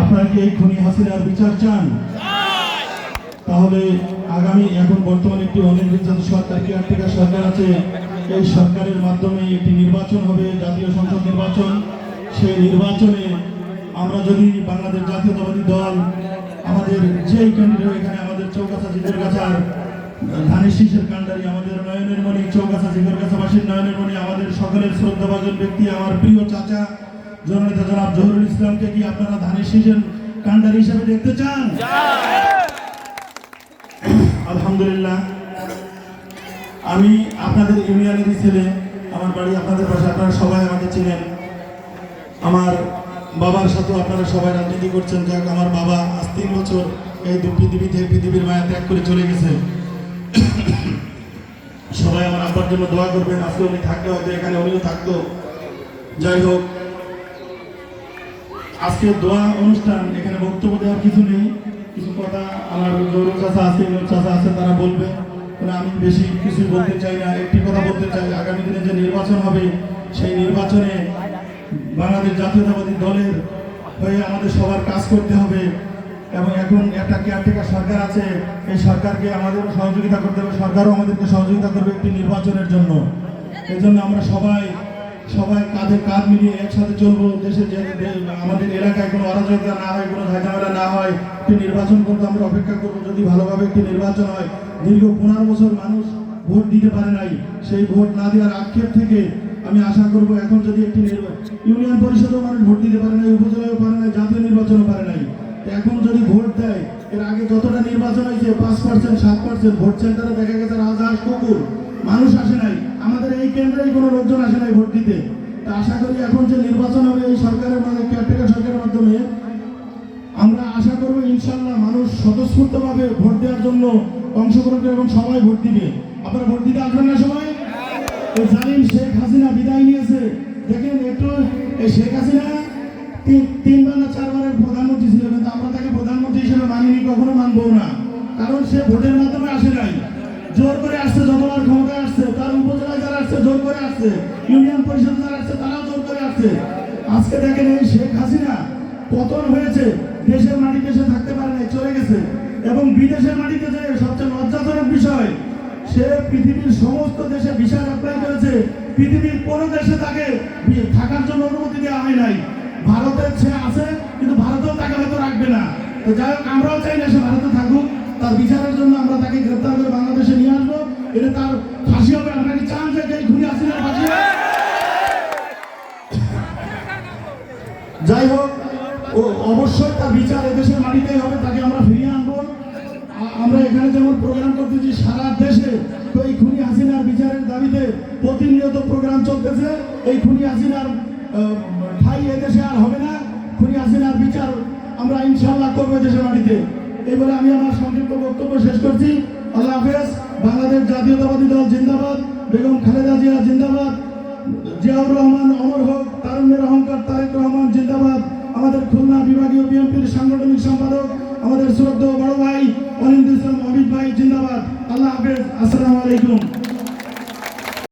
আপনারা কি এই খুনি হাসিনার বিচার চান। তাহলে আগামী এখন বর্তমানে একটি অনির্বাচিত সরকার কি কেয়ারটেকার সরকার আছে। এই সরকারের মাধ্যমে একটি নির্বাচন হবে, জাতীয় সংসদ নির্বাচন। সেই নির্বাচনে আমরা যদি বাংলাদেশ জাতীয়তাবাদী দল, আমাদের যেই ক্যান্ডিডেট এখানে আমাদের চৌকাছা জিগর গাছার ধানের শীষের কান্ডারি আমাদের নয়নের মণি চৌকাছা জিগর গাছাবাসীর নয়নের মণি, আমাদের সকলের শ্রদ্ধাভাজন ব্যক্তি, আমার প্রিয় চাচা জননেতা জনাব জহুরুল ইসলামকে কি আপনারা ধানের শীষের কান্ডারি হিসাবে দেখতে চান? আলহামদুলিল্লাহ। আমি আপনাদের ইউনিয়নেরই ছেলে আমার বাড়ি আপনাদের পাশে আপনারা সবাই আমাকে চিনেন। আমার বাবার সাথেও আপনারা সবাই রাজনীতি করছেন যাক আমার বাবা আজ তিন বছর এই দু পৃথিবী থেকে পৃথিবীর মায়া ত্যাগ করে চলে গেছে। সবাই আমার আব্বার জন্য দোয়া করবেন। আজকে উনি থাকলে হয়তো এখানে উনিও থাকতো। যাই হোক আজকে দোয়া অনুষ্ঠান, এখানে বক্তব্য দেওয়ার কিছু নেই। কিছু কথা আমার গৌরব চাষা আছে ইমন চাষা আছে, তারা বলবে। মানে আমি বেশি কিছু বলতে চাই না, একটি কথা বলতে চাই। আগামী দিনে যে নির্বাচন হবে, সেই নির্বাচনে বাংলাদেশ জাতীয়তাবাদী দলের হয়ে আমাদের সবার কাজ করতে হবে। এবং এখন একটা কেয়ারটেকার সরকার আছে, এই সরকারকে আমাদের সহযোগিতা করতে হবে। সরকারও আমাদেরকে সহযোগিতা করবে একটি নির্বাচনের জন্য। এই জন্য আমরা সবাই সবাই কাঁধে কাঁধ মিলিয়ে একসাথে চলবো। দেশে যে এলাকায় কোনো অরাজকতা না হয়, কোনো ঝামেলা না হয়, একটি নির্বাচন করতে আমরা অপেক্ষা করব। যদি ভালোভাবে একটি নির্বাচন হয়, দীর্ঘ পনেরো বছর মানুষ ভোট দিতে পারে নাই, সেই ভোট না দেওয়ার আক্ষেপ থেকে আমি আশা করব এখন যদি একটি ইউনিয়ন পরিষদেও মানুষ ভোট দিতে পারে নাই উপজেলাও পারে নাই, জাতীয় নির্বাচনও পারে নাই। এখন যদি ভোট দেয়, এর আগে যতটা নির্বাচন হয়েছে, পাঁচ পার্সেন্ট সাত পার্সেন্ট ভোট সেন্টারে দেখা গেছে রাজহাঁস কুকুর। মানুষ আসে নাই। আমাদের এই কেন্দ্রেই কোনো লোকজন আসে নাই ভোট দিতে। আশা করি এখন যে নির্বাচন হবে এই সরকারের মানে কেয়ারটেকার সরকারের মাধ্যমে, আমরা আশা করব ইনশাল্লাহ মানুষ স্বতঃস্ফূর্তভাবে ভোট দেওয়ার জন্য অংশগ্রহণ করে এবং সবাই ভোট দিবে। আপনারা ভোট দিতে আসবেন না সবাই? এই জালিম শেখ হাসিনা বিদায় নিয়েছে। দেখেন একটু এই শেখ হাসিনা তিন তিনবার না চারবারের প্রধানমন্ত্রী ছিল কিন্তু আমরা তাকে প্রধানমন্ত্রী হিসেবে মানিনি, কখনো মানবো না। কারণ সে ভোটের মাধ্যমে আসে নাই। জোর করে আসছে যতবার ক্ষমতায় আসছে, তার উপজেলায় যারা আসছে, জোর করে আসছে, ইউনিয়ন পরিষদ যারা আসছে, তারাও জোর করে আসছে। আজকে দেখেন এই শেখ হাসিনা পতন হয়েছে, দেশের মাটিতে সে থাকতে পারে নাই, চলে গেছে। এবং বিদেশের মাটিতে যে সবচেয়ে লজ্জাজনক বিষয়, সে পৃথিবীর সমস্ত দেশে ভিসা অ্যাপ্লাই করেছে পৃথিবীর কোনো দেশে তাকে থাকার জন্য অনুমতি দেওয়া হয় নাই। ভারতের সে আছে, কিন্তু ভারতেও তাকে হয়তো রাখবে না। তো যাই হোক, আমরাও চাই না সে ভারতে থাকুক। তার বিচারের জন্য আমরা তাকে গ্রেপ্তার করে বাংলাদেশে এটা তার ফাঁসি হবে, আপনারা কি চান যে খুনি হাসিনার ফাঁসি যাই হোক, ও অবশ্যই তার বিচার এদেশের মাটিতেই হবে, তাকে আমরা ফিরিয়ে আনব। আমরা এখানে যেমন প্রোগ্রাম করতেছি, সারা দেশে তো এই খুনি হাসিনার বিচারের দাবিতে প্রতিনিয়ত প্রোগ্রাম চলতেছে। এই খুনি হাসিনার ঠাই এদেশে আর হবে না। খুনি হাসিনার বিচার আমরা ইনশাল্লাহ করব দেশের মাটিতে। এবারে আমি আমার সংক্ষিপ্ত বক্তব্য শেষ করছি। আল্লাহ হাফেজ। বাংলাদেশ জাতীয়তাবাদী দল জিন্দাবাদ, বেগম খালেদা জিয়া জিন্দাবাদ, জিয়াউর রহমান অমর হোক, তারুণ্যের অহংকার তারেক রহমান জিন্দাবাদ, আমাদের খুলনা বিভাগীয় বিএনপির সাংগঠনিক সম্পাদক, আমাদের শ্রদ্ধ বড় ভাই অনিন্দ ইসলাম অমিত ভাই জিন্দাবাদ। আল্লাহ হাফেজ, আসসালামু আলাইকুম।